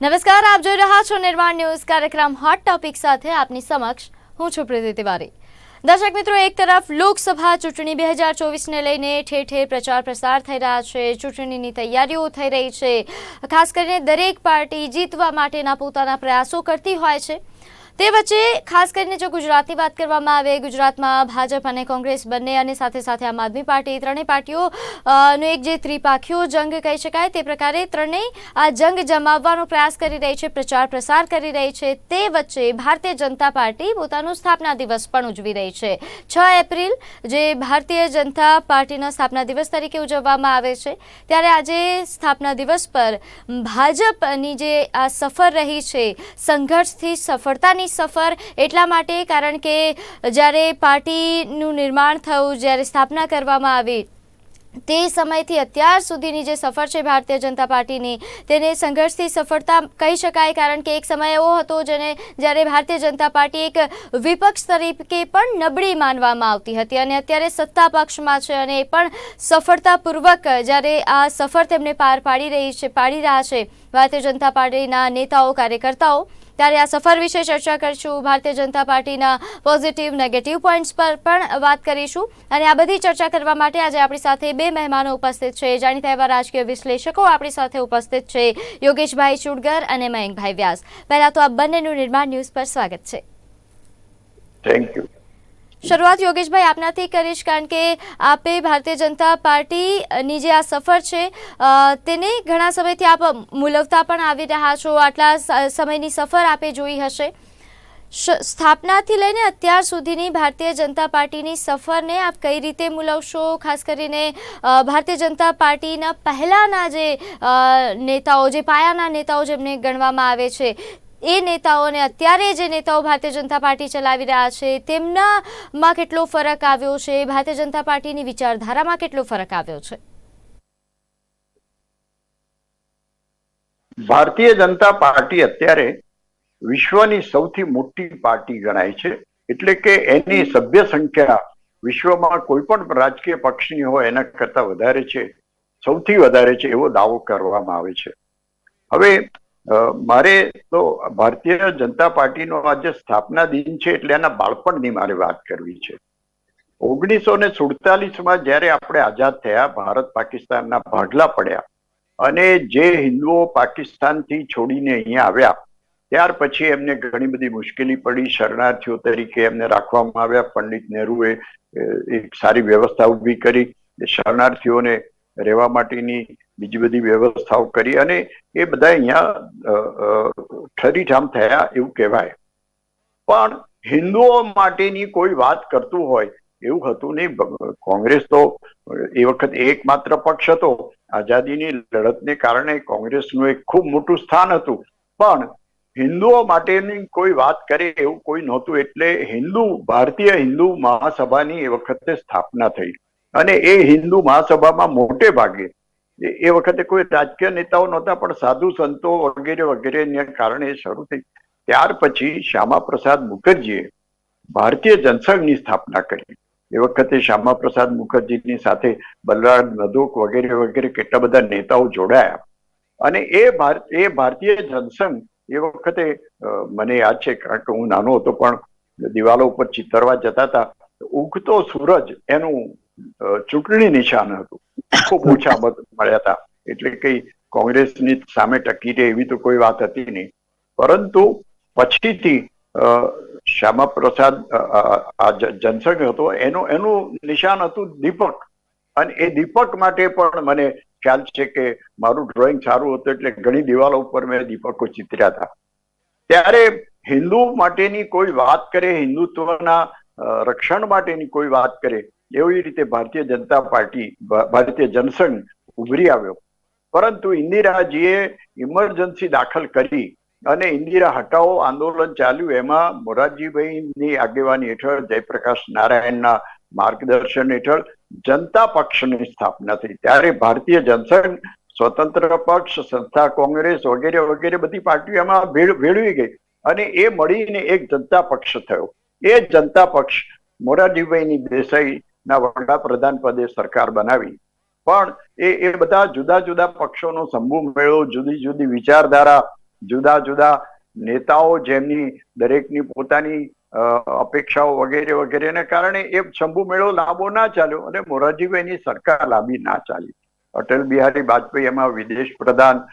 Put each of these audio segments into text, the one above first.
નમસ્કાર, આપ જોઈ રહ્યા છો નિર્માણ ન્યૂઝ કાર્યક્રમ હોટ ટોપિક સાથે આપની સમક્ષ હું છું પ્રીતિ તિવારી. દર્શક મિત્રો, એક તરફ લોકસભા ચૂંટણી બે હજાર ચોવીસને લઈને ઠેર ઠેર પ્રચાર પ્રસાર થઈ રહ્યા છે, ચૂંટણીની તૈયારીઓ થઈ રહી છે. ખાસ કરીને દરેક પાર્ટી જીતવા માટેના પોતાના પ્રયાસો કરતી હોય છે. તે વચ્ચે ખાસ કરીને જો ગુજરાતની વાત કરવામાં આવે, ગુજરાતમાં ભાજપ અને કોંગ્રેસ બંને અને સાથે સાથે આમ આદમી પાર્ટી ત્રણેય પાર્ટીઓ નો એક જે ત્રિપાખીઓ જંગ કહી શકાય, તે પ્રકારે ત્રણેય આ જંગ જમાવવાનો પ્રયાસ કરી રહી છે, પ્રચાર પ્રસાર કરી રહી છે. તે વચ્ચે ભારતીય જનતા પાર્ટી પોતાનો સ્થાપના દિવસ પણ ઉજવી રહી છે. છ એપ્રિલ, જે ભારતીય જનતા પાર્ટીના સ્થાપના દિવસ તરીકે ઉજવવામાં આવે છે, ત્યારે આજે સ્થાપના દિવસ પર ભાજપની જે આ સફર રહી છે, સંઘર્ષથી સફળતાની સફર એટલા માટે, કારણ કે જ્યારે પાર્ટીનું નિર્માણ થયું, જ્યારે સ્થાપના કરવામાં આવી, તે સમયથી અત્યાર સુધીની જે સફર છે ભારતીય જનતા પાર્ટીની, તેને સંઘર્ષથી સફળતા કહી શકાય, કારણ કે એક સમય એવો હતો જેને જ્યારે ભારતીય જનતા પાર્ટી એક વિપક્ષ તરીકે પણ નબળી માનવામાં આવતી હતી અને અત્યારે સત્તા પક્ષમાં છે અને એ પણ સફળતાપૂર્વક જ્યારે આ સફર તેમને પાર પાડી રહી છે, પાડી રહ્યા છે ભારતીય જનતા પાર્ટીના નેતાઓ, કાર્યકર્તાઓ ત્યારે આ સફર વિશે ચર્ચા કરીશું. ભારતીય જનતા પાર્ટીના પોઝિટિવ નેગેટિવ પોઈન્ટ્સ પર પણ વાત કરીશું. અને આ બધી ચર્ચા કરવા માટે આજે આપણી સાથે બે મહેમાનો ઉપસ્થિત છે. જાણીતા એવા રાજકીય વિશ્લેષકો આપણી સાથે ઉપસ્થિત છે. યોગેશભાઈ ચુડગર અને મયંકભાઈ વ્યાસ. પહેલાં તો આ બંનેનું નિર્માણ ન્યૂઝ પર સ્વાગત છે. થેન્ક યુ શરૂઆત યોગેશભાઈ આપનાથી કરીશ, કારણ કે આપે ભારતીય જનતા પાર્ટીની જે આ સફર છે તેને ઘણા સમયથી આપ મુલવતા પણ આવી રહ્યા છો. આટલા સમયની સફર આપે જોઈ હશે. સ્થાપનાથી લઈને અત્યાર સુધીની ભારતીય જનતા પાર્ટીની સફરને આપ કઈ રીતે મુલવશો? ખાસ કરીને ભારતીય જનતા પાર્ટીના પહેલાંના જે નેતાઓ, જે પાયાના નેતાઓ જેમને ગણવામાં આવે છે એ નેતાઓને અત્યારે જે નેતાઓ ભારતીય જનતા પાર્ટી ચલાવી રહ્યા છે, તેમનામાં કેટલો ફરક આવ્યો છે? ભારતીય જનતા પાર્ટીની વિચારધારામાં કેટલો ફરક આવ્યો છે? ભારતીય જનતા પાર્ટી અત્યારે વિશ્વની સૌથી મોટી પાર્ટી ગણાય છે. એટલે કે એની સભ્ય સંખ્યા વિશ્વમાં કોઈ પણ રાજકીય પક્ષની હોય, એના કરતા વધારે છે, સૌથી વધારે છે એવો દાવો કરવામાં આવે છે. હવે મારે તો ભારતીય જનતા પાર્ટીનો આજે સ્થાપના દિન છે એટલે એના બાળપણની મારે વાત કરવી છે. ઓગણીસો ને સુડતાલીસમાં જ્યારે આપણે આઝાદ થયા, ભારત પાકિસ્તાનના ભાગલા પડ્યા અને જે હિન્દુઓ પાકિસ્તાનથી છોડીને અહીંયા આવ્યા, ત્યાર પછી એમને ઘણી બધી મુશ્કેલી પડી. શરણાર્થીઓ તરીકે એમને રાખવામાં આવ્યા, પંડિત નહેરુએ એક સારી વ્યવસ્થા ઊભી કરી. શરણાર્થીઓને રહેવા માટેની બીજી બધી વ્યવસ્થાઓ કરી અને એ બધા અહીંયા ઠરીઠામ થયા એવું કહેવાય. પણ હિન્દુઓ માટેની કોઈ વાત કરતું હોય એવું હતું નહીં. કોંગ્રેસ તો એ વખત એકમાત્ર પક્ષ હતો. આઝાદીની લડતને કારણે કોંગ્રેસનું એક ખૂબ મોટું સ્થાન હતું. પણ હિન્દુઓ માટેની કોઈ વાત કરે એવું કોઈ નહોતું. એટલે હિન્દુ, ભારતીય હિન્દુ મહાસભાની એ વખતે સ્થાપના થઈ. અને એ હિન્દુ મહાસભામાં મોટે ભાગે એ વખતે કોઈ રાજકીય નેતાઓ નહોતા, પણ સાધુ સંતો વગેરે વગેરેને કારણે શરૂ થઈ. ત્યાર પછી શ્યામા પ્રસાદ મુખર્જીએ ભારતીય જનસંઘની સ્થાપના કરી. એ વખતે શ્યામા પ્રસાદ મુખર્જીની સાથે બલરાજ નદોક વગેરે વગેરે કેટલા બધા નેતાઓ જોડાયા. અને એ ભારત એ ભારતીય જનસંઘ એ વખતે મને યાદ છે, કારણ કે હું નાનો હતો, પણ દિવાલો ઉપર ચિતરવા જતા હતા. ઉગતો સૂરજ એનું ચૂંટણી નિશાન હતું. ખૂબ ઓછા મત મળ્યા હતા. એટલે કઈ કોંગ્રેસની સામે ટકી રહે એવી તો કોઈ વાત હતી નહીં. પરંતુ પછીથી શ્યામા પ્રસાદ જનસંઘ હતો, એનું એનું નિશાન હતું દીપક. અને એ દીપક માટે પણ મને ખ્યાલ છે કે મારું ડ્રોઈંગ સારું હતું એટલે ઘણી દિવાલો ઉપર મેં દીપકો ચિતર્યા હતા. ત્યારે હિન્દુ માટેની કોઈ વાત કરે, હિન્દુત્વના રક્ષણ માટેની કોઈ વાત કરે એવી રીતે ભારતીય જનતા પાર્ટી ભારતીય જનસંઘ ઉભરી આવ્યો. પરંતુ ઇન્દિરાજીએ ઇમરજન્સી દાખલ કરી અને ઇન્દિરા હટાવો આંદોલન ચાલ્યું. એમાં મોરારજીભાઈની આગેવાની હેઠળ, જયપ્રકાશ નારાયણના માર્ગદર્શન હેઠળ જનતા પક્ષની સ્થાપના થઈ. ત્યારે ભારતીય જનસંઘ, સ્વતંત્ર પક્ષ, સંસ્થા કોંગ્રેસ વગેરે વગેરે બધી પાર્ટીઓ એમાં ભેળવી ગઈ અને એ મળીને એક જનતા પક્ષ થયો. એ જનતા પક્ષ મોરારજીભાઈની દેસાઈના વડાપ્રધાન પદે સરકાર બનાવી. પણ એ એ બધા જુદા જુદા પક્ષોનો સમૂહ મેળો, જુદી જુદી વિચારધારા, જુદા જુદા નેતાઓ જેમની દરેકની પોતાની અપેક્ષાઓ વગેરે વગેરેને કારણે એ શંભુ મેળો લાંબો ના ચાલ્યો અને મોરારજીભાઈની સરકાર લાંબી ના ચાલી. અટલ બિહારી વાજપેયી એમાં વિદેશ પ્રધાન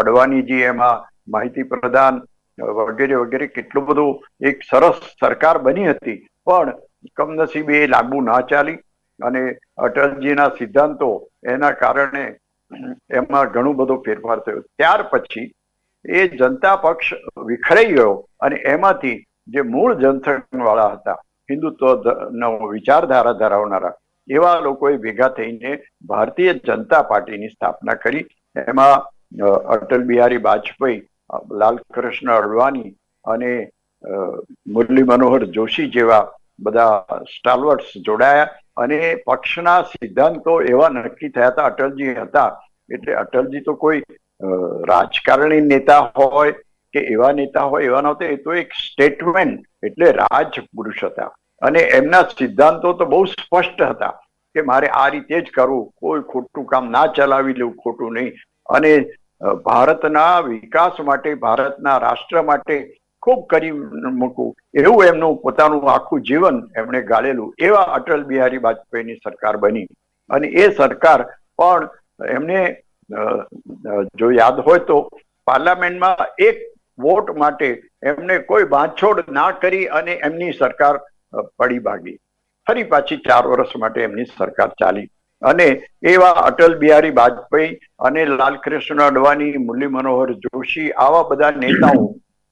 અડવાણીજી એમાં માહિતી પ્રધાન, વગેરે વગેરે કેટલું બધું એક સરસ સરકાર બની હતી. પણ કમનસીબે એ લાગુ ના ચાલી અને અટલજીના સિદ્ધાંતો એના કારણે એમાં ઘણું બધો ફેરફાર થયો. ત્યાર પછી એ જનતા પક્ષ વિખરાઈ ગયો અને એમાંથી જે મૂળ જનસંઘ હતા, હિન્દુત્વ નો વિચારધારા ધરાવનારા, એવા લોકોએ ભેગા થઈને ભારતીય જનતા પાર્ટીની સ્થાપના કરી. એમાં અટલ બિહારી વાજપેયી લાલકૃષ્ણ અડવાણી અને મુરલી મનોહર જોશી જેવા બધા સ્ટાલવર્ટ્સ જોડાયા અને પક્ષના સિદ્ધાંતો એવા નક્કી થયા હતા. અટલજી હતા. એટલે અટલજી તો કોઈ રાજકારણી નેતા હોય કે એવા નેતા હોય, એવા નહોતા. એ તો એક સ્ટેટમેન્ટ એટલે રાજપુરુષ હતા. અને એમના સિદ્ધાંતો તો બહુ સ્પષ્ટ હતા કે મારે આ રીતે જ કરવું. કોઈ ખોટું કામ ના ચલાવી લેવું, ખોટું નહીં. અને ભારતના વિકાસ માટે, ભારતના રાષ્ટ્ર માટે ખૂબ કરી મૂકવું એવું એમનું પોતાનું આખું જીવન એમણે ગાળેલું. એવા અટલ બિહારી વાજપેયીની સરકાર બની. અને એ સરકાર પણ એમને જો યાદ હોય તો પાર્લામેન્ટમાં એક વોટ માટે એમને કોઈ બાંધછોડ ના કરી અને એમની સરકાર પડી ભાગી. ફરી પાછી ચાર વર્ષ માટે એમની સરકાર ચાલી. અને એવા અટલ બિહારી વાજપેયી અને લાલકૃષ્ણ અડવાણી મુરલી મનોહર જોશી આવા બધા નેતાઓ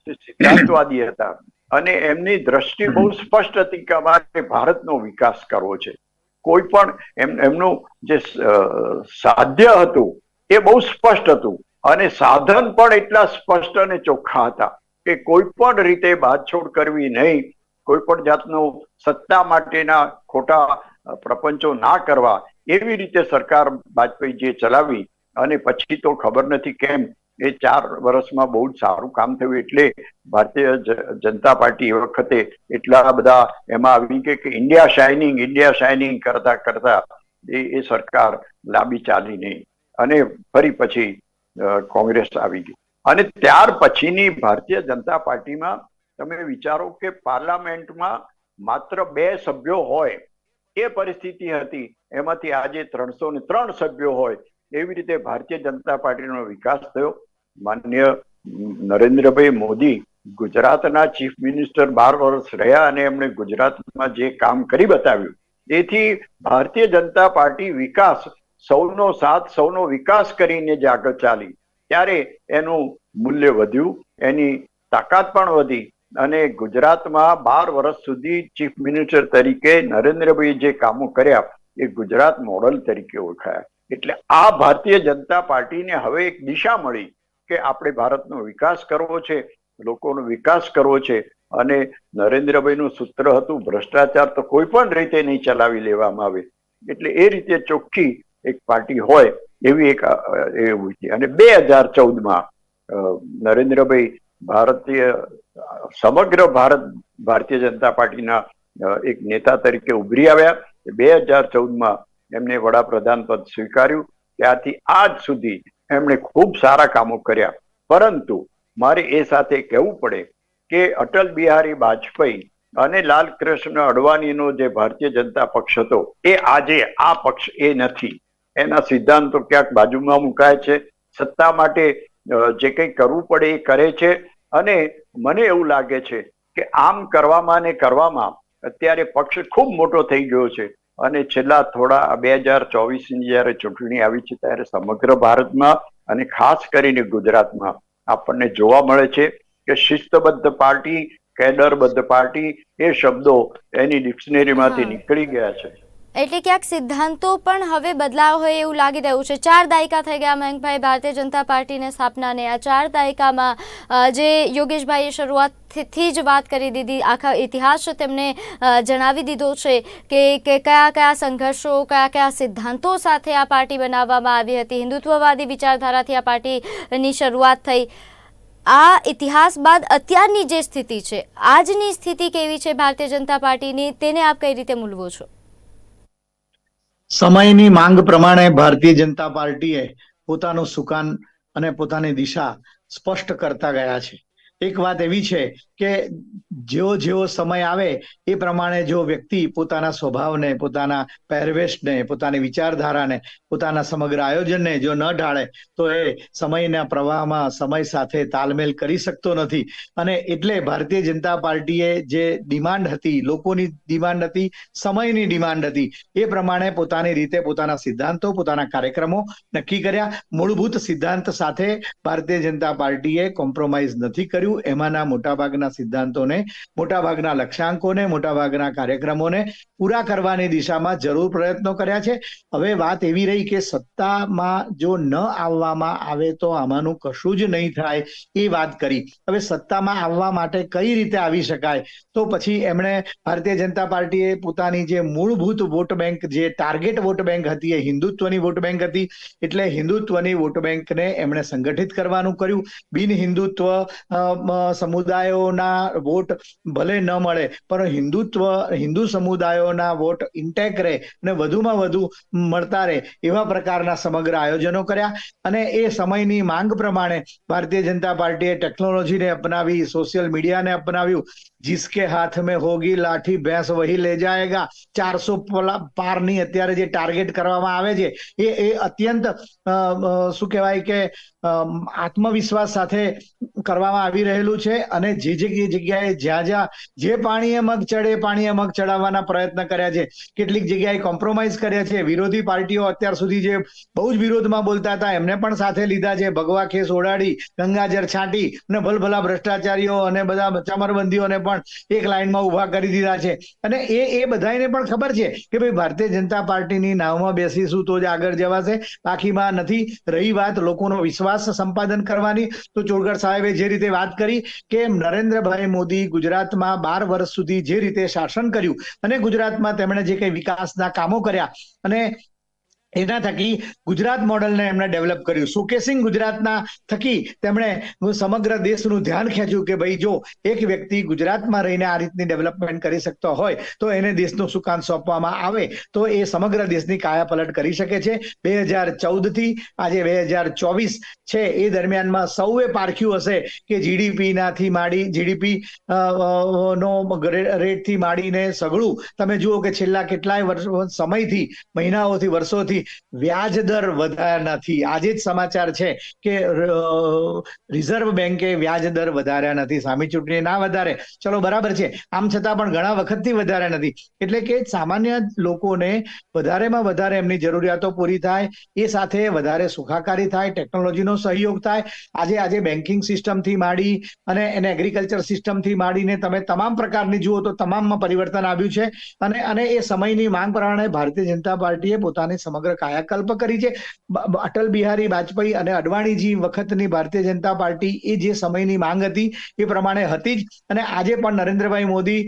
સિદ્ધાંતવાદી હતા. અને એમની દ્રષ્ટિ બહુ સ્પષ્ટ હતી કે અમારે ભારતનો વિકાસ કરવો છે. કોઈ પણ એમ એમનું જે સાધ્ય હતું એ બહુ સ્પષ્ટ હતું. અને સાધન પણ એટલા સ્પષ્ટ અને ચોખ્ખા હતા કે કોઈ પણ રીતે બાદછોડ કરવી નહીં. કોઈ પણ જાતનો સત્તા માટેના ખોટા પ્રપંચો ના કરવા એવી રીતે સરકાર વાજપેયીજીએ ચલાવી. અને પછી તો ખબર નથી કેમ એ ચાર વર્ષમાં બહુ જ સારું કામ થયું એટલે ભારતીય જનતા પાર્ટી એ વખતે એટલા બધા એમાં આવી કે ઇન્ડિયા શાઇનિંગ ઇન્ડિયા શાઇનિંગ કરતા કરતા એ એ સરકાર લાંબી ચાલી નહીં. અને ફરી પછી કોંગ્રેસ આવી ગઈ. અને ત્યાર પછીની ભારતીય જનતા પાર્ટીમાં તમે વિચારો કે પાર્લામેન્ટમાં માત્ર બે સભ્યો હોય, એ પરિસ્થિતિ હતી. એમાંથી આજે ત્રણસો ને ત્રણ સભ્યો હોય. એવી રીતે ભારતીય જનતા પાર્ટીનો વિકાસ થયો. માન્ય નરેન્દ્રભાઈ મોદી ગુજરાતના ચીફ મિનિસ્ટર બાર વર્ષ રહ્યા અને એમણે ગુજરાતમાં જે કામ કરી બતાવ્યું તેથી ભારતીય જનતા પાર્ટી વિકાસ, સૌનો સાથ, સૌનો વિકાસ કરીને જ આગળ ચાલી. ત્યારે એનું મૂલ્ય વધ્યું, એની તાકાત પણ વધી અને ગુજરાતમાં બાર વર્ષ સુધી ચીફ મિનિસ્ટર તરીકે નરેન્દ્રભાઈ જે કામો કર્યા, એ ગુજરાત મોડલ તરીકે ઓળખાયા. એટલે આ ભારતીય જનતા પાર્ટીને હવે એક દિશા મળી કે આપણે ભારતનો વિકાસ કરવો છે, લોકોનો વિકાસ કરવો છે અને નરેન્દ્રભાઈનું સૂત્ર હતું, ભ્રષ્ટાચાર તો કોઈ પણ રીતે નહીં ચલાવી લેવામાં આવે. એટલે એ રીતે ચોખ્ખી એક પાર્ટી હોય એવી એક એવું છે. અને બે હજાર ચૌદમાં નરેન્દ્રભાઈ ભારતીય, સમગ્ર ભારત, ભારતીય જનતા પાર્ટીના એક નેતા તરીકે ઉભરી આવ્યા. બે હજાર ચૌદમાં એમને વડાપ્રધાન પદ સ્વીકાર્યું. ત્યારથી આજ સુધી એમણે ખૂબ સારા કામો કર્યા. પરંતુ મારે એ સાથે કહેવું પડે કે અટલ બિહારી વાજપેયી અને લાલકૃષ્ણ અડવાણીનો જે ભારતીય જનતા પક્ષ હતો, એ આજે આ પક્ષ એ નથી. એના સિદ્ધાંતો ક્યાંક બાજુમાં મુકાય છે. સત્તા માટે જે કંઈ કરવું પડે એ કરે છે. અને મને એવું લાગે છે કે આમ કરવામાં ને કરવામાં અત્યારે પક્ષ ખૂબ મોટો થઈ ગયો છે. અને છેલ્લા થોડા બે હજાર ચોવીસની જ્યારે ચૂંટણી આવી છે ત્યારે સમગ્ર ભારતમાં અને ખાસ કરીને ગુજરાતમાં આપણને જોવા મળે છે કે શિસ્તબદ્ધ પાર્ટી કેડરબદ્ધ પાર્ટી એ શબ્દો એની ડિક્શનરીમાંથી. નીકળી ગયા છે એટલે ક્યાંક સિદ્ધાંતો પણ હવે બદલાવ હોય એવું લાગી રહ્યું છે. ચાર દાયકા થઈ ગયા મયંકભાઈ. ભારતીય જનતા પાર્ટીને સ્થાપનાને આ ચાર દાયકામાં જે યોગેશભાઈએ શરૂઆતથી જ વાત કરી દીધી, આખા ઇતિહાસ તેમણે જણાવી દીધો છે કે કયા કયા સંઘર્ષો, કયા કયા સિદ્ધાંતો સાથે આ પાર્ટી બનાવવામાં આવી હતી. હિન્દુત્વવાદી વિચારધારાથી આ પાર્ટીની શરૂઆત થઈ. આ ઇતિહાસ બાદ અત્યારની જે સ્થિતિ છે, આજની સ્થિતિ કેવી છે ભારતીય જનતા પાર્ટીની, તેને આપ કઈ રીતે મૂલવો છો? સમયની માંગ પ્રમાણે ભારતીય જનતા પાર્ટીએ પોતાનું સુકાન અને પોતાની દિશા સ્પષ્ટ કરતા ગયા છે. એક વાત એવી છે કે જેવો જેવો સમય આવે, એ પ્રમાણે જો વ્યક્તિ પોતાના સ્વભાવને, પોતાના પહેરવેશને, પોતાની વિચારધારાને, પોતાના સમગ્ર આયોજનને જો ન ઢાળે, તો એ સમયના પ્રવાહમાં સમય સાથે તાલમેલ કરી શકતો નથી. અને એટલે ભારતીય જનતા પાર્ટીએ જે ડિમાન્ડ હતી, લોકોની ડિમાન્ડ હતી, સમયની ડિમાન્ડ હતી, એ પ્રમાણે પોતાની રીતે પોતાના સિદ્ધાંતો, પોતાના કાર્યક્રમો નક્કી કર્યા. મૂળભૂત સિદ્ધાંત સાથે ભારતીય જનતા પાર્ટીએ કોમ્પ્રોમાઇઝ નથી કર્યું. એમાંના મોટાભાગના સિદ્ધાંતોને, મોટાભાગના લક્ષ્યાંકોને, મોટાભાગના કાર્યક્રમોને પૂરા કરવાની દિશામાં જરૂર પ્રયત્નો કર્યા છે. હવે વાત એવી રહી કે સત્તામાં જો ન આવવામાં આવે તો આમાંનું કશું જ નહીં થાય એ વાત કરી. હવે સત્તામાં આવવા માટે કઈ રીતે આવી શકાય? તો પછી એમણે ભારતીય જનતા પાર્ટીએ પોતાની જે મૂળભૂત વોટ બેંક, જે ટાર્ગેટ વોટ બેંક હતી એ હિન્દુત્વની વોટ બેંક હતી. એટલે હિન્દુત્વની વોટ બેંકને એમણે સંગઠિત કરવાનું કર્યું. બિન હિન્દુત્વ સમુદાયોના વોટ ભલે ન મળે, પણ હિન્દુત્વ, હિન્દુ સમુદાયોના વોટ ઇન્ટેક રહે અને વધુમાં વધુ મળતા રહે એવા પ્રકારના સમગ્ર આયોજનો કર્યા. અને એ સમયની માંગ પ્રમાણે ભારતીય જનતા પાર્ટીએ ટેકનોલોજીને અપનાવી સોશિયલ મીડિયાને અપનાવ્યું. જિસકે હાથ મેં હોગી, લાઠી ભેંસ વહી લે જાયગા. ચારસો પારની અત્યારે જે ટાર્ગેટ કરવામાં આવે છે, એ એ અત્યંત શું કહેવાય કે આત્મવિશ્વાસ સાથે કરવામાં આવી રહેલું છે અને જે જે જગ્યાએ જ્યાં જ્યાં જે પાણીએ મગ ચડે, પાણીએ મગ ચડાવવાના પ્રયત્ન કર્યા છે, કેટલીક જગ્યાએ કોમ્પ્રોમાઇઝ કર્યા છે. વિરોધી પાર્ટીઓ અત્યાર સુધી જે બહુ જ વિરોધમાં બોલતા હતા, એમને પણ સાથે લીધા છે. ભગવા ખેસ ઓડાડી, ગંગાજળ છાંટી અને ભલભલા ભ્રષ્ટાચારીઓ અને બધા ચમરબંધીઓને પણ એક લાઈનમાં ઊભા કરી દીધા છે. અને એ એ બધાને પણ ખબર છે કે ભાઈ ભારતીય જનતા પાર્ટીની નાવમાં બેસીશું તો જ આગળ જવાશે. બાકીમાં નથી. રહી વાત, લોકોનો વિશ્વાસ સંપાદન કરવાની. તો ચોરગઢ સાહેબે જે રીતે વાત કરી કે નરેન્દ્રભાઈ મોદી ગુજરાતમાં બાર વર્ષ સુધી જે રીતે શાસન કર્યું અને ગુજરાતમાં તેમણે જે કંઈ વિકાસના કામો કર્યા અને એના થકી ગુજરાત મોડલને એમણે ડેવલપ કર્યું. સુકેસિંગ ગુજરાતના થકી તેમણે સમગ્ર દેશનું ધ્યાન ખેંચ્યું કે ભાઈ જો એક વ્યક્તિ ગુજરાતમાં રહીને આ રીતની ડેવલપમેન્ટ કરી શકતો હોય, તો એને દેશનું સુકાન સોંપવામાં આવે. તો એ સમગ્ર દેશની કાયાપલટ કરી શકે છે. બે હજાર ચૌદથી આજે બે હજાર ચોવીસ છે. એ દરમિયાનમાં સૌએ પારખ્યું હશે કે જીડીપીનાથી માંડી જીડીપી નો રેટથી માંડીને સઘળું તમે જુઓ કે છેલ્લા કેટલાય વર્ષો, સમયથી, મહિનાઓથી, વર્ષોથી વ્યાજ દર વધાર્યા નથી. આજે જ સમાચાર છે કે રિઝર્વ બેન્કે વ્યાજ દર વધાર્યા નથી. સામી ચૂંટણી ના વધારે. ચલો, બરાબર છે. આમ છતાં પણ ઘણા વખતથી વધાર્યા નથી. એટલે કે સામાન્ય લોકોને વધારેમાં વધારે એમની જરૂરિયાતો પૂરી થાય, એ સાથે વધારે સુખાકારી થાય, ટેકનોલોજીનો સહયોગ થાય. આજે આજે બેન્કિંગ સિસ્ટમથી માંડી અને એને એગ્રીકલ્ચર સિસ્ટમથી માંડીને તમે તમામ પ્રકારની જુઓ તો તમામમાં પરિવર્તન આવ્યું છે. અને અને એ સમયની માંગ પ્રમાણે ભારતીય જનતા પાર્ટીએ પોતાની સમગ્ર કાયાકલ્પ કરી છે. અટલ બિહારી વાજપેયી અને અડવાણીજી વખતની ભારતીય જનતા પાર્ટી એ જે સમયની માંગ હતી એ પ્રમાણે હતી જ. અને આજે પણ નરેન્દ્રભાઈ મોદી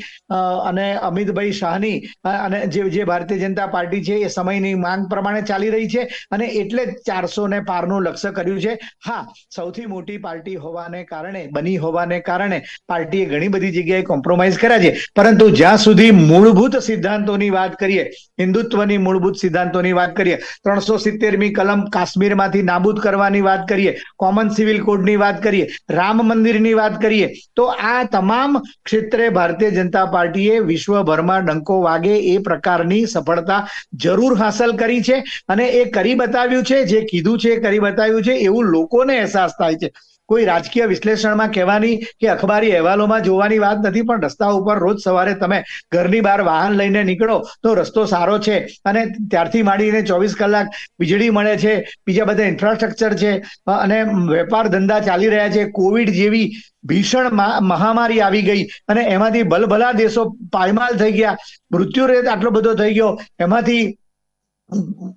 અને અમિતભાઈ શાહની અને જે જે ભારતીય જનતા પાર્ટી છે એ સમયની માંગ પ્રમાણે ચાલી રહી છે અને એટલે જ ચારસો ને પારનું લક્ષ્ય કર્યું છે. હા, સૌથી મોટી પાર્ટી હોવાને કારણે, બની હોવાને કારણે પાર્ટીએ ઘણી બધી જગ્યાએ કોમ્પ્રોમાઇઝ કર્યા છે. પરંતુ જ્યાં સુધી મૂળભૂત સિદ્ધાંતોની વાત કરીએ, હિન્દુત્વની મૂળભૂત સિદ્ધાંતોની વાત કરીએ ત્રણસો સિત્તેરમી કલમ કાશ્મીરમાંથી નાબૂદ કરવાની વાત કરીએ. કોમન સિવિલ કોડની વાત કરીએ. રામ મંદિરની વાત કરીએ. તો આ તમામ ક્ષેત્રે ભારતીય જનતા પાર્ટીએ વિશ્વભરમાં ડંકો વાગે એ પ્રકારની સફળતા જરૂર હાંસલ કરી છે. અને એ કરી બતાવ્યું છે, જે કીધું છે એ કરી બતાવ્યું છે. એવું લોકોને અહેસાસ થાય છે. કોઈ રાજકીય વિશ્લેષણમાં કહેવાની કે અખબારી અહેવાલોમાં જોવાની વાત નથી, પણ રસ્તા ઉપર રોજ સવારે તમે ઘરની બહાર વાહન લઈને નીકળો તો રસ્તો સારો છે અને ત્યારથી માંડીને ચોવીસ કલાક વીજળી મળે છે, બીજા બધા ઇન્ફ્રાસ્ટ્રક્ચર છે અને વેપાર ધંધા ચાલી રહ્યા છે. કોવિડ જેવી ભીષણ મહામારી આવી ગઈ અને એમાંથી ભલભલા દેશો પાયમાલ થઈ ગયા. મૃત્યુ રેટ આટલો બધો થઈ ગયો. એમાંથી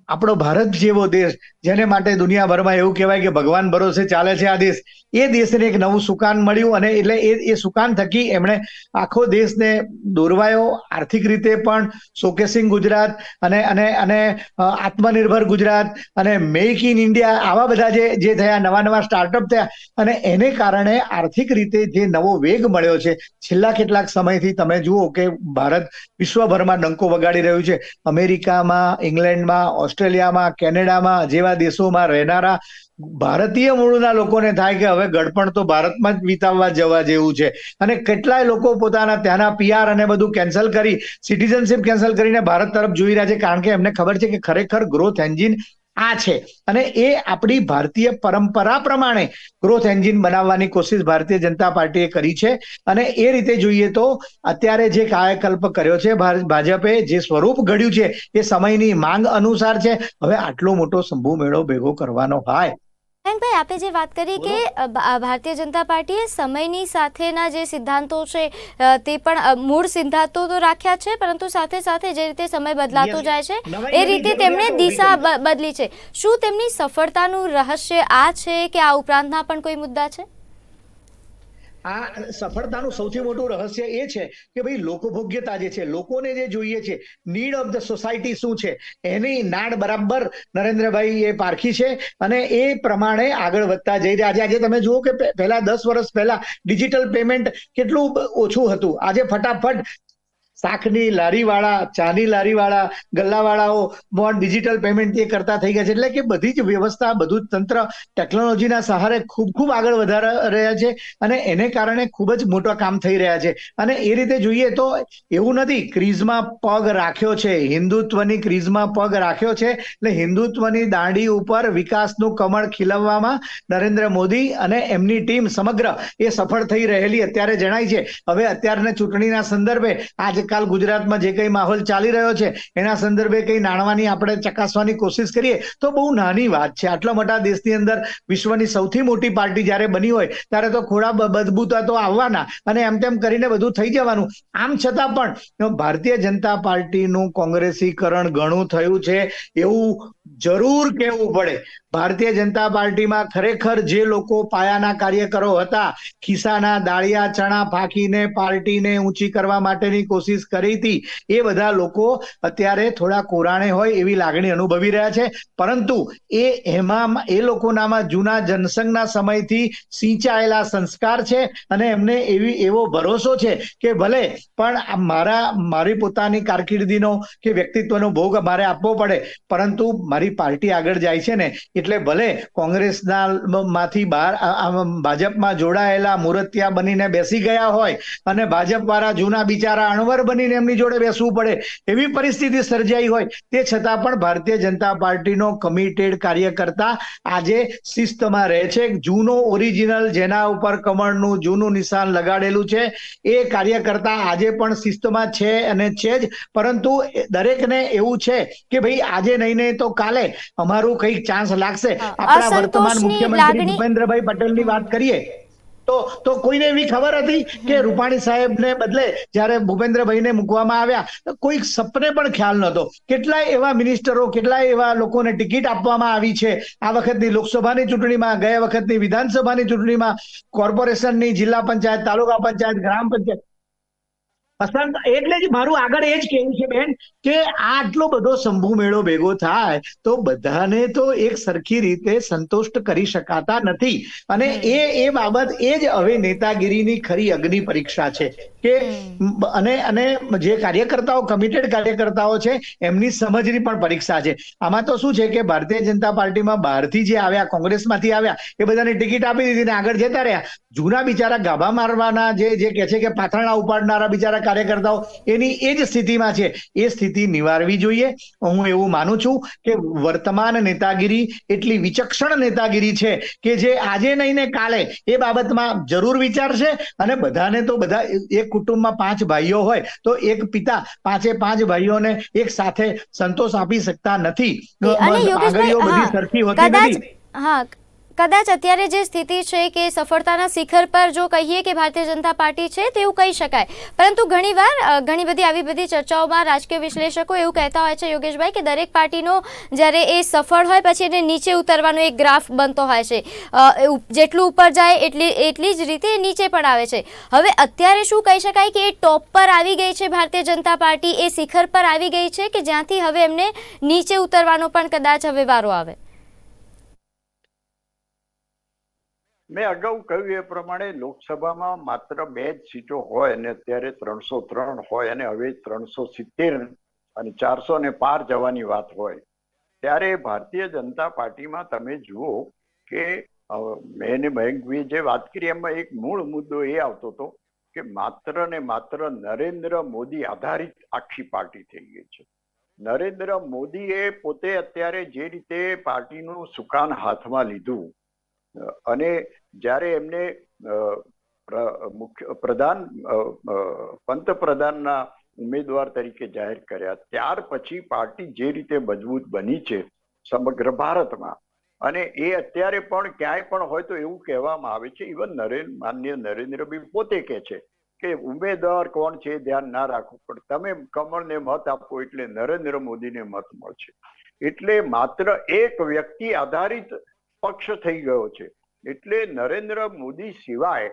આપણો ભારત જેવો દેશ, જેને માટે દુનિયાભરમાં એવું કહેવાય કે ભગવાન ભરોસે ચાલે છે આ દેશ. એ દેશને એક નવું સુકાન મળ્યું અને એટલે એ એ સુકાન થકી એમણે આખો દેશને દોરવાયો. આર્થિક રીતે પણ શોકેસિંગ ગુજરાત અને અને અને આત્મનિર્ભર ગુજરાત અને મેક ઇન ઇન્ડિયા આવા બધા જે જે થયા, નવા નવા સ્ટાર્ટઅપ થયા અને એને કારણે આર્થિક રીતે જે નવો વેગ મળ્યો છે, છેલ્લા કેટલાક સમયથી તમે જુઓ કે ભારત વિશ્વભરમાં ડંકો વગાડી રહ્યું છે. અમેરિકામાં, ઇંગ્લેન્ડમાં, ઓસ્ટ્રેલિયામાં, કેનેડામાં જેવા દેશોમાં રહેનારા ભારતીય મૂળના લોકોને થાય કે હવે ગડપણ તો ભારતમાં જ વિતાવવા જવા જેવું છે. અને કેટલાય લોકો પોતાના ત્યાંના પીઆર અને બધું કેન્સલ કરી સિટીઝનશીપ કેન્સલ કરીને ભારત તરફ જોઈ રહ્યા છે. કારણ કે એમને ખબર છે કે ખરેખર ગ્રોથ એન્જિન આ છે. અને એ આપણી ભારતીય પરંપરા પ્રમાણે ગ્રોથ એન્જિન બનાવવાની કોશિશ ભારતીય જનતા પાર્ટીએ કરી છે. અને એ રીતે જોઈએ તો અત્યારે જે કાયાકલ્પ કર્યો છે ભાજપે જે સ્વરૂપ ઘડ્યું છે એ સમયની માંગ અનુસાર છે. હવે આટલો મોટો શંભુ મેળો ભેગો કરવાનો હોય. મયંકભાઈ આપે જે વાત કરી કે ભારતીય જનતા પાર્ટીએ સમયની સાથેના જે સિદ્ધાંતો છે તે પણ મૂળ સિદ્ધાંતો તો રાખ્યા છે પરંતુ સાથે સાથે જે રીતે સમય બદલાતો જાય છે એ રીતે તેમણે દિશા બદલી છે. શું તેમની સફળતાનું રહસ્ય આ છે કે આ ઉપરાંતના પણ કોઈ મુદ્દા છે? આ સફળતાનું સૌથી મોટું રહસ્ય એ છે કે ભાઈ લોકભોગ્યતા જે છે, લોકોને જે જોઈએ છે નીડ ઓફ ધ સોસાયટી શું છે? એની નાડ બરાબર નરેન્દ્રભાઈ એ પારખી છે અને એ પ્રમાણે આગળ વધતા જઈ રહ્યા છે. આજે તમે જુઓ કે પહેલા દસ વર્ષ પહેલા ડિજિટલ પેમેન્ટ કેટલું ઓછું હતું. આજે ફટાફટ શાકની લારીવાળા, ચાની લારીવાળા, ગલ્લાવાળાઓ પણ ડિજિટલ પેમેન્ટ એ કરતા થઈ ગયા છે. એટલે કે બધી જ વ્યવસ્થા, બધું જ તંત્ર ટેકનોલોજીના સહારે ખૂબ ખૂબ આગળ વધારા રહ્યા છે અને એને કારણે ખૂબ જ મોટા કામ થઈ રહ્યા છે. અને એ રીતે જોઈએ તો એવું નથી, ક્રીઝમાં પગ રાખ્યો છે. હિન્દુત્વની ક્રીઝમાં પગ રાખ્યો છે. એટલે હિન્દુત્વની દાંડી ઉપર વિકાસનું કમળ ખીલવવામાં નરેન્દ્ર મોદી અને એમની ટીમ સમગ્ર એ સફળ થઈ રહેલી અત્યારે જણાય છે. હવે અત્યારના ચૂંટણીના સંદર્ભે આજકાલ ગુજરાતમાં જે કંઈ માહોલ ચાલી રહ્યો છે, એના સંદર્ભે કંઈ નાણવાની આપણે ચકાસવાની કોશિશ કરીએ, તો બહુ નાની વાત છે. આટલા મોટા દેશની અંદર વિશ્વની સૌથી મોટી પાર્ટી જ્યારે બની હોય, ત્યારે તો ખોડા બદબૂતા તો આવવાના અને એમ તેમ કરીને બધું થઈ જવાનું. આમ છતાં પણ ભારતીય જનતા પાર્ટીનું કોંગ્રેસીકરણ ઘણું થયું છે. એવું જરૂર કહેવું પડે? ભારતીય જનતા પાર્ટીમાં ખરેખર જે લોકો પાયાના કાર્યકરો હતા, ખિસ્સાના દાળિયા, ચણા ફાંકીને પાર્ટીને ઊંચી કરવા માટેની કોશિશ કરી હતી, એ બધા લોકો અત્યારે થોડા કોરાણે હોય એવી લાગણી અનુભવી રહ્યા છે. પરંતુ એ એમાં એ લોકોનામાં જૂના જનસંઘના સમયથી સિંચાયેલા સંસ્કાર છે અને એમને એવી, એવો ભરોસો છે કે ભલે, પણ મારા, મારી પોતાની કારકિર્દીનો કે વ્યક્તિત્વનો ભોગ મારે આપવો પડે. પરંતુ મારી પાર્ટી આગળ જાય છે ને, એટલે ભલે કોંગ્રેસના માંથી બહાર ભાજપમાં જોડાયેલા મુરતિયા બનીને બેસી ગયા હોય અને ભાજપ વાળા જૂના બિચારા અણવર બનીને એમની જોડે બેસવું પડે, એવી પરિસ્થિતિ સર્જાઈ હોય. તે છતાં પણ ભારતીય જનતા પાર્ટીનો કમિટેડ કાર્યકર્તા આજે શિસ્તમાં રહે છે. જૂનો ઓરિજિનલ જેના ઉપર કમળનું જૂનું નિશાન લગાડેલું છે. એ કાર્યકર્તા આજે પણ શિસ્તમાં છે અને છે જ. પરંતુ દરેકને એવું છે કે ભાઈ આજે નહીં નહીં તો કાલે અમારું કંઈક ચાન્સ લાગશે. આપણા વર્તમાન મુખ્યમંત્રી ભૂપેન્દ્રભાઈ પટેલની વાત કરીએ તો તો કોઈને એવી ખબર હતી કે રૂપાણી સાહેબને બદલે જ્યારે ભૂપેન્દ્રભાઈને મૂકવામાં આવ્યા તો કોઈ સપને પણ ખ્યાલ નહોતો. કેટલાય એવા મિનિસ્ટરો કેટલાય એવા લોકોને ટિકિટ આપવામાં આવી છે. આ વખતની લોકસભાની ચૂંટણીમાં ગયા વખતની વિધાનસભાની ચૂંટણીમાં કોર્પોરેશનની જિલ્લા પંચાયત તાલુકા પંચાયત ગ્રામ પંચાયત પસંદ એટલે જ મારું આગળ એ જ કહેવું છે બેન કે આટલો બધો શંભુ મેળો ભેગો થાય તો બધાને તો એક સરખી રીતે સંતુષ્ટ કરી શકાતા નથી. અને એ એ બાબત એ જ હવે નેતાગીરીની ખરી અગ્નિ પરીક્ષા છે કે અને અને જે કાર્યકર્તાઓ કમિટેડ કાર્યકર્તાઓ છે એમની સમજની પણ પરીક્ષા છે. આમાં તો શું છે કે ભારતીય જનતા પાર્ટીમાં બહારથી જે આવ્યા કોંગ્રેસમાંથી આવ્યા એ બધાને ટિકિટ આપી દીધી ને આગળ જતા રહ્યા. જૂના બિચારા ગાભા મારવાના જે જે કહે છે કે પાથરણા ઉપાડનારા બિચારા કાર્યકર્તાઓ એની એ જ સ્થિતિમાં છે. એ સ્થિતિ નિવારવી જોઈએ. હું એવું માનું છું કે વર્તમાન નેતાગીરી એટલી વિચક્ષણ નેતાગીરી છે કે જે આજે નહીં ને કાલે એ બાબતમાં જરૂર વિચારશે અને બધાને તો બધા એક કુટુંબમાં પાંચ ભાઈઓ હોય તો એક પિતા પાંચે પાંચ ભાઈઓને એક સાથે સંતોષ આપી શકતા નથી. આગળીઓ બધી સરખી હોતી નથી. હા કદાચ અત્યારે જે સ્થિતિ છે કે સફળતાના શિખર પર જો કહીએ કે ભારતીય જનતા પાર્ટી છે તેવું કહી શકાય. પરંતુ ઘણીવાર ઘણી બધી આવી બધી ચર્ચાઓમાં રાજકીય વિશ્લેષકો એવું કહેતા હોય છે, યોગેશભાઈ, કે દરેક પાર્ટીનો જ્યારે એ સફળ હોય પછી એને નીચે ઉતરવાનો એક ગ્રાફ બનતો હોય છે. જેટલું ઉપર જાય એટલી એટલી જ રીતે નીચે પણ આવે છે. હવે અત્યારે શું કહી શકાય કે એ ટોપ પર આવી ગઈ છે ભારતીય જનતા પાર્ટી, એ શિખર પર આવી ગઈ છે કે જ્યાંથી હવે એમને નીચે ઉતરવાનો પણ કદાચ હવે વારો આવે? મેં અગાઉ કહ્યું એ પ્રમાણે લોકસભામાં માત્ર બે જ સીટો હોય અને અત્યારે ત્રણસો ત્રણ હોય અને હવે ત્રણસો સિત્તેર અને ચારસો ને પાર જવાની વાત હોય. ત્યારે ભારતીય જનતા પાર્ટીમાં તમે જુઓ કે મેં ને જે વાત કરી એમાં એક મૂળ મુદ્દો એ આવતો હતો કે માત્ર ને માત્ર નરેન્દ્ર મોદી આધારિત આખી પાર્ટી થઈ ગઈ છે. નરેન્દ્ર મોદીએ પોતે અત્યારે જે રીતે પાર્ટીનું સુકાન હાથમાં લીધું અને જ્યારે એમને મુખ્ય, પ્રધાન પંતપ્રધાનના ઉમેદવાર તરીકે જાહેર કર્યા, ત્યાર પછી પાર્ટી જે રીતે મજબૂત બની છે સમગ્ર ભારતમાં. અને એ અત્યારે પણ ક્યાંય પણ હોય તો એવું કહેવામાં આવે છે ઇવન નરેન્દ્ર માન્ય નરેન્દ્રભાઈ પોતે કહે છે કે ઉમેદવાર કોણ છે ધ્યાન ના રાખવું, પણ તમે કમળને મત આપો એટલે નરેન્દ્ર મોદીને મત મળશે. એટલે માત્ર એક વ્યક્તિ આધારિત પક્ષ થઈ ગયો છે. એટલે નરેન્દ્ર મોદી સિવાય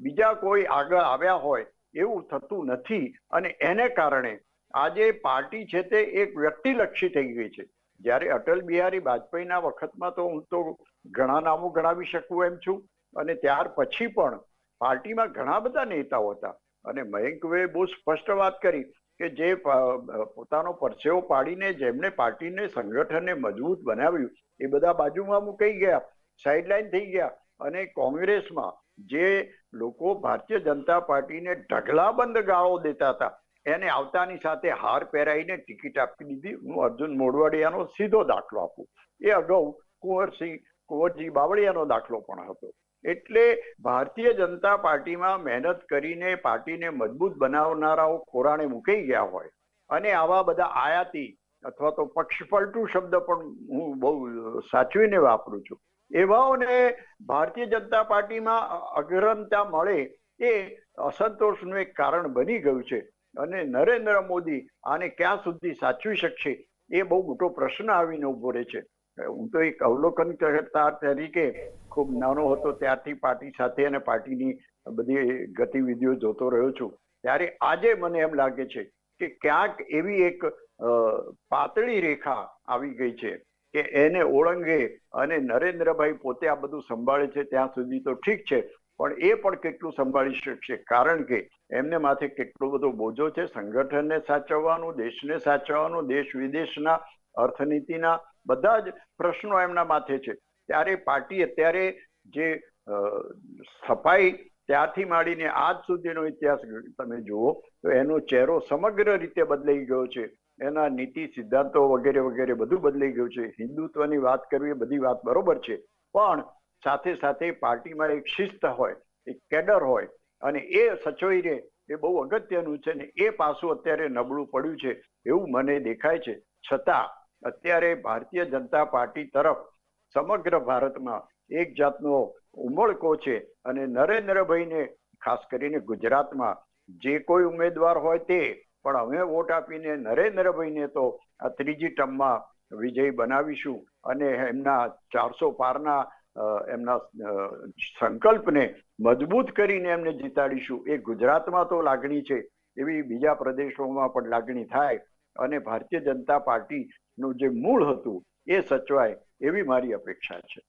બીજા કોઈ આગળ આવ્યા હોય એવું થતું નથી અને એને કારણે આજે પાર્ટી છે તે એક વ્યક્તિલક્ષી થઈ ગઈ છે. જ્યારે અટલ બિહારી વાજપેયીના વખતમાં તો હું તો ઘણા નામો ગણાવી શકું એમ છું અને ત્યાર પછી પણ પાર્ટીમાં ઘણા બધા નેતાઓ હતા. અને મયંકભાઈએ બહુ સ્પષ્ટ વાત કરી કે જે પોતાનો પરસેવો પાડીને જેમને પાર્ટીને સંગઠનને મજબૂત બનાવ્યું એ બધા બાજુમાં મુકાઈ ગયા. સાઇડલાઇન થઈ ગયા અને કોંગ્રેસમાં જે લોકો ભારતીય જનતા પાર્ટીને ઢગલાબંધ ગાળો દેતા હતા, એને આવતાની સાથે હાર પહેરાઈને ટિકિટ આપી દીધી. હું અર્જુન મોડવાડિયાનો સીધો દાખલો આપું. એ અગાઉ કુંવરસિંહ, કુંવરજી બાવળિયાનો દાખલો પણ હતો. એટલે ભારતીય જનતા પાર્ટીમાં મહેનત કરીને પાર્ટીને મજબૂત બનાવનારાઓ ખોરાણે મૂકી ગયા હોય અને આવા બધા આયાતી અથવા તો પક્ષપલટુ શબ્દ પણ હું બહુ સાચવીને વાપરું છું. એવાઓને ભારતીય જનતા પાર્ટીમાં અગ્રમતા મળે એ અસંતોષનું એક કારણ બની ગયું છે. અને નરેન્દ્ર મોદી આને ક્યાં સુધી સાચવી શકશે એ બહુ મોટો પ્રશ્ન આવીને ઊભો રહે છે. હું તો એક અવલોકન કરતા તરીકે ખૂબ નાનો હતો ત્યારથી પાર્ટી સાથે અને પાર્ટીની બધી ગતિવિધિઓ જોતો રહ્યો છું. ત્યારે આજે મને એમ લાગે છે કે ક્યાંક એવી એક પાતળી રેખા આવી ગઈ છે. કે એને ઓળંગે અને નરેન્દ્રભાઈ પોતે આ બધું સંભાળે છે ત્યાં સુધી તો ઠીક છે, પણ એ પણ કેટલું સંભાળી શકશે? કારણ કે એમને માથે કેટલો બધો બોજો છે, સંગઠનને સાચવવાનું, દેશને સાચવવાનું દેશ વિદેશના અર્થનીતિના બધા જ પ્રશ્નો એમના માથે છે. ત્યારે પાર્ટી અત્યારે જે સફાઈ ત્યારથી માંડીને આજ સુધીનો ઇતિહાસ તમે જુઓ, તો એનો ચહેરો સમગ્ર રીતે બદલાઈ ગયો છે. એના નીતિ, સિદ્ધાંતો વગેરે વગેરે બધું બદલાઈ ગયું છે. હિન્દુત્વની વાત કરવી એ બધી વાત બરોબર છે. પણ સાથે સાથે પાર્ટીમાં એક શિસ્ત હોય, એક કેડર હોય અને એ સચવાઈ રહે એ બહુ અગત્યનું છે ને એ પાસું અત્યારે નબળું પડ્યું છે એવું મને દેખાય છે. છતાં અત્યારે ભારતીય જનતા પાર્ટી તરફ સમગ્ર ભારતમાં એક જાતનો ઉમળકો છે અને નરેન્દ્રભાઈને ખાસ કરીને ગુજરાતમાં જે કોઈ ઉમેદવાર હોય તે પણ અમે વોટ આપીને નરેન્દ્રભાઈને તો આ ત્રીજી ટર્મમાં વિજય બનાવીશું અને એમના ચારસો પારના એમના સંકલ્પને મજબૂત કરીને એમને જીતાડીશું. એ ગુજરાતમાં તો લાગણી છે, એવી બીજા પ્રદેશોમાં પણ લાગણી થાય અને ભારતીય જનતા પાર્ટીનું જે મૂળ હતું એ સચવાય એવી મારી અપેક્ષા છે.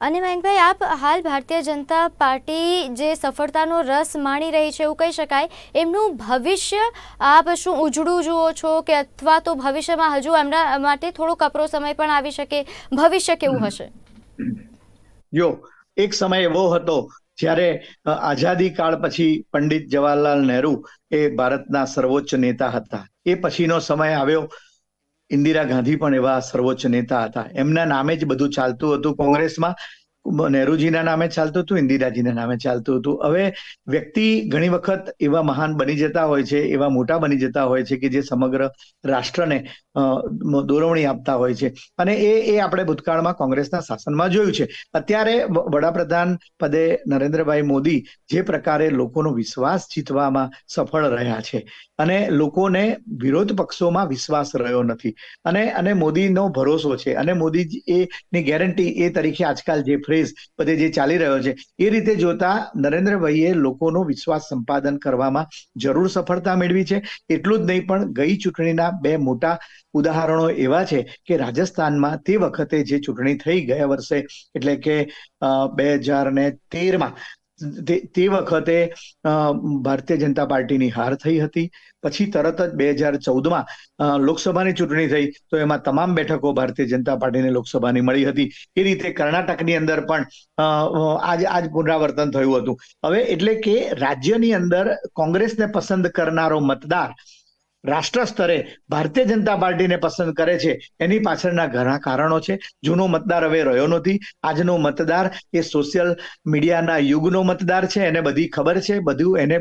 અને મયંકભાઈ આપ હાલ ભારતીય જનતા પાર્ટી જે સફળતાનો રસ માણી રહી છે એવું કહી શકાય. એમનું ભવિષ્ય આપ શું ઉજળું જુઓ છો કે અથવા તો ભવિષ્યમાં હજુ એમના માટે થોડો કપરો સમય પણ આવી શકે? ભવિષ્ય કેવું હશે? જો, એક સમય એવો હતો જ્યારે આઝાદી કાળ પછી પંડિત જવાહરલાલ નહેરુ એ ભારતના સર્વોચ્ચ નેતા હતા. એ પછીનો સમય આવ્યો ઇન્દિરા ગાંધી પણ એવા સર્વોચ્ચ નેતા હતા. એમના નામે જ બધું ચાલતું હતું કોંગ્રેસમાં. નહેરુજીના નામે ચાલતું હતું, ઇન્દિરાજીના નામે ચાલતું હતું. હવે વ્યક્તિ ઘણી વખત એવા મહાન બની જતા હોય છે, એવા મોટા બની જતા હોય છે કે જે સમગ્ર રાષ્ટ્રને દોરવણી આપતા હોય છે. અને એ એ આપણે ભૂતકાળમાં કોંગ્રેસના શાસનમાં જોયું છે. અત્યારે વડાપ્રધાન પદે નરેન્દ્રભાઈ મોદી જે પ્રકારે લોકોનો વિશ્વાસ જીતવામાં સફળ રહ્યા છે. અને લોકોને વિરોધ પક્ષોમાં વિશ્વાસ રહ્યો નથી. અને અને મોદીનો ભરોસો છે. અને મોદી એ, ની ગેરંટી એ તરીકે આજકાલ જે ફ્રેઝ બધે જે ચાલી રહ્યો છે, એ રીતે જોતા નરેન્દ્રભાઈએ લોકોનો વિશ્વાસ સંપાદન કરવામાં જરૂર સફળતા મેળવી છે. એટલું જ નહીં પણ ગઈ ચૂંટણીના બે મોટા ઉદાહરણો એવા છે કે રાજસ્થાનમાં તે વખતે જે ચૂંટણી થઈ ગયા વર્ષે, એટલે કે બે હજાર ને તેરમાં તે વખતે ભારતીય જનતા પાર્ટીની હાર થઈ હતી. પછી તરત જ બે હજાર ચૌદમાં લોકસભાની ચૂંટણી થઈ, તો એમાં તમામ બેઠકો ભારતીય જનતા પાર્ટીને લોકસભાની મળી હતી. એ રીતે કર્ણાટકની અંદર પણ આજ આજ પુનરાવર્તન થયું હતું. હવે એટલે કે રાજ્યની અંદર કોંગ્રેસને પસંદ કરનારો મતદાર રાષ્ટ્ર સ્તરે ભારતીય જનતા પાર્ટીને પસંદ કરે છે, એની પાછળના ઘણા કારણો છે. જૂનો મતદાર હવે રહ્યો નથી. આજનો મતદાર એ સોશિયલ મીડિયાના યુગનો મતદાર છે, એને બધી ખબર છે. બધું એને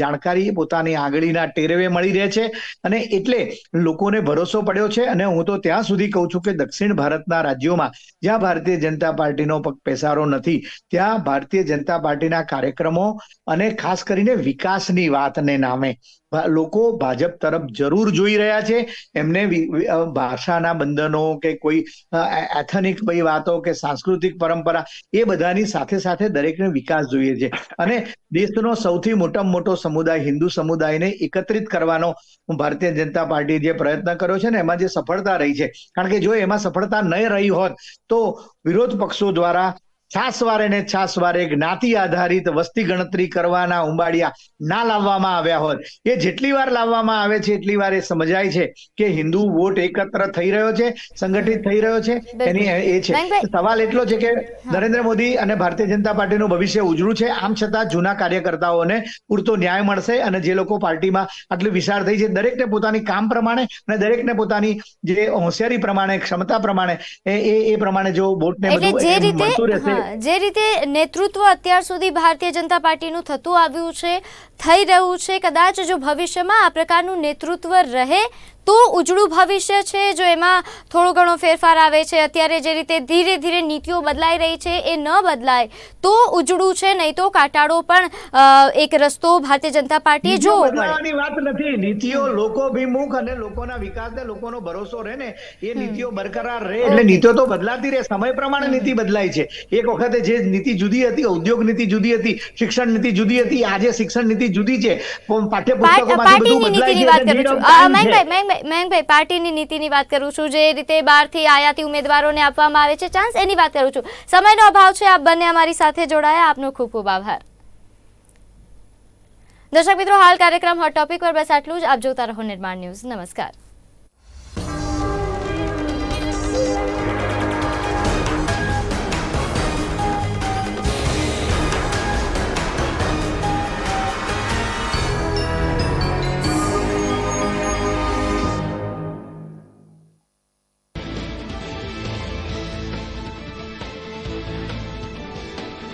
જાણકારી પોતાની આંગળીના ટેરવે મળી રહે છે. અને એટલે લોકોને ભરોસો પડ્યો છે અને હું તો ત્યાં સુધી કહું છું કે દક્ષિણ ભારતના રાજ્યોમાં જ્યાં ભારતીય જનતા પાર્ટીનો પગ પેસારો નથી, ત્યાં ભારતીય જનતા પાર્ટીના કાર્યક્રમો અને ખાસ કરીને વિકાસની વાતને નામે લોકો ભાજપ તરફ જરૂર જોઈ રહ્યા છે. એમને ભાષાના બંધનો કે કોઈ એથનિક વાતો કે સાંસ્કૃતિક પરંપરા એ બધાની સાથે સાથે દરેકને વિકાસ જોઈએ છે. અને દેશનો સૌથી મોટામાં મોટો સમુદાય, હિન્દુ સમુદાયને એકત્રિત કરવાનો ભારતીય જનતા પાર્ટી જે પ્રયત્ન કર્યો છે ને, એમાં જે સફળતા રહી છે. કારણ કે જો એમાં સફળતા નહીં રહી હોત, તો વિરોધ પક્ષો દ્વારા છાસવારે ને છાસવારે જ્ઞાતિ આધારિત વસ્તી ગણતરી કરવાના ઉંબાડિયા ના લાવવામાં આવ્યા હોત. એ જેટલી વાર લાવવામાં આવે છે એટલી વાર એ સમજાય છે કે હિન્દુ વોટ એકત્ર થઈ રહ્યો છે સંગઠિત થઈ રહ્યો છે એની એ છે. સવાલ એટલો છે કે નરેન્દ્ર મોદી અને ભારતીય જનતા પાર્ટીનું ભવિષ્ય ઉજળું છે આમ છતાં જૂના કાર્યકર્તાઓને પૂરતો ન્યાય મળશે અને જે લોકો પાર્ટીમાં આટલી વિશાળ થઈ છે દરેકને પોતાની કામ પ્રમાણે અને દરેકને પોતાની જે હોશિયારી પ્રમાણે ક્ષમતા પ્રમાણે એ એ પ્રમાણે જો વોટને બધું મળતું રહેશે જે રીતે નેતૃત્વ અત્યાર સુધી ભારતીય જનતા પાર્ટીનું થતું આવ્યું છે થઈ રહ્યું છે કદાચ જો ભવિષ્યમાં આ પ્રકારનું નેતૃત્વ રહે તો ઉજળું ભવિષ્ય છે જો એમાં થોડો ઘણો ફેરફાર આવે છે. અત્યારે જે રીતે ધીરે ધીરે નીતિઓ બદલાઈ રહી છે એ ન બદલાય તો ઉજળું છે નહીં તો કાટાડો પણ એક રસ્તો ભારતીય જનતા પાર્ટીએ જોવો પડે. વાત નથી. નીતિઓ લોકોભિમુખ અને લોકોના વિકાસને લોકોનો ભરોસો રહે ને એ નીતિઓ બરકરાર રહે એટલે નીતિઓ તો બદલાતી રહે. સમય પ્રમાણે નીતિ બદલાય છે. એક વખતે જે નીતિ જુદી હતી ઉદ્યોગ નીતિ જુદી હતી શિક્ષણ નીતિ જુદી હતી આજે શિક્ષણ નીતિ જુદી છે. પાર્ટ- બધું બદલાય છે મયંકભાઈ મયંકભાઈ પાર્ટીની નીતિની વાત કરું છું, જે રીતે બહારથી આયાતી ઉમેદવારોને આપવામાં આવે છે ચાન્સ એની વાત કરું છું. સમયનો અભાવ છે, આપ બંને અમારી સાથે જોડાયા. આપનો ખૂબ ખૂબ આભાર. દર્શક મિત્રો, હાલ કાર્યક્રમ હોટ ટોપિક પર બસ આટલું જ. આપ જોતા રહો નિર્માણ ન્યૂઝ. નમસ્કાર.